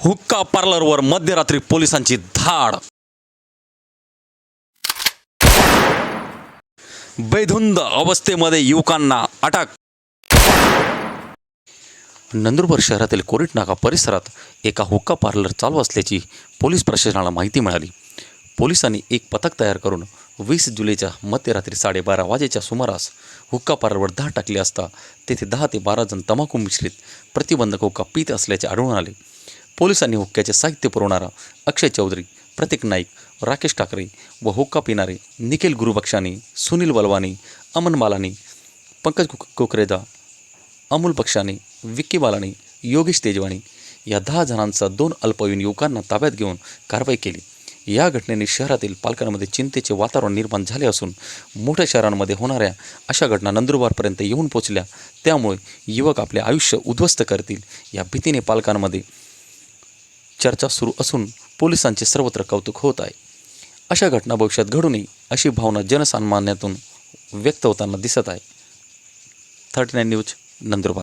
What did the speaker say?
हुक्का पार्लरवर मध्यरात्री पोलिसांची धाड. बेधुंद अवस्थेमध्ये युवकांना अटक. नंदुरबार शहरातील कोरिट नाका परिसरात एका हुक्का पार्लर चालू असल्याची पोलीस प्रशासनाला माहिती मिळाली. पोलिसांनी एक पथक तयार करून वीस जुलैच्या मध्यरात्री साडेबारा वाजेच्या सुमारास हुक्का पार्लरवर धाड टाकली असता तेथे दहा ते बारा जण तंबाखू मिश्रित प्रतिबंधक हुक्का पीत असल्याचे आढळून आले. पोलिसांनी हुक्क्याचे साहित्य पुरवणारा अक्षय चौधरी प्रतीक नाईक राकेश ठाकरे व हुक्का पिणारे निखिल गुरुबक्षानी सुनील बलवानी अमन मालानी पंकज कुक कुकरेदा अमोल पक्षाने विक्की बालानी योगेश तेजवानी या दहा जणांचा दोन अल्पवयीन युवकांना ताब्यात घेऊन कारवाई केली. या घटनेने शहरातील पालकांमध्ये चिंतेचे वातावरण निर्माण झाले असून मोठ्या शहरांमध्ये होणाऱ्या अशा घटना नंदुरबारपर्यंत येऊन पोचल्या. त्यामुळे युवक आपले आयुष्य उद्ध्वस्त करतील या भीतीने पालकांमध्ये चर्चा सुरू असून पोलिसांचे सर्वत्र कौतुक होत आहे. अशा घटना भविष्यात घडू नये अशी भावना जनसामान्यातून व्यक्त होताना दिसत आहे. Thirty nine news Nandurbar.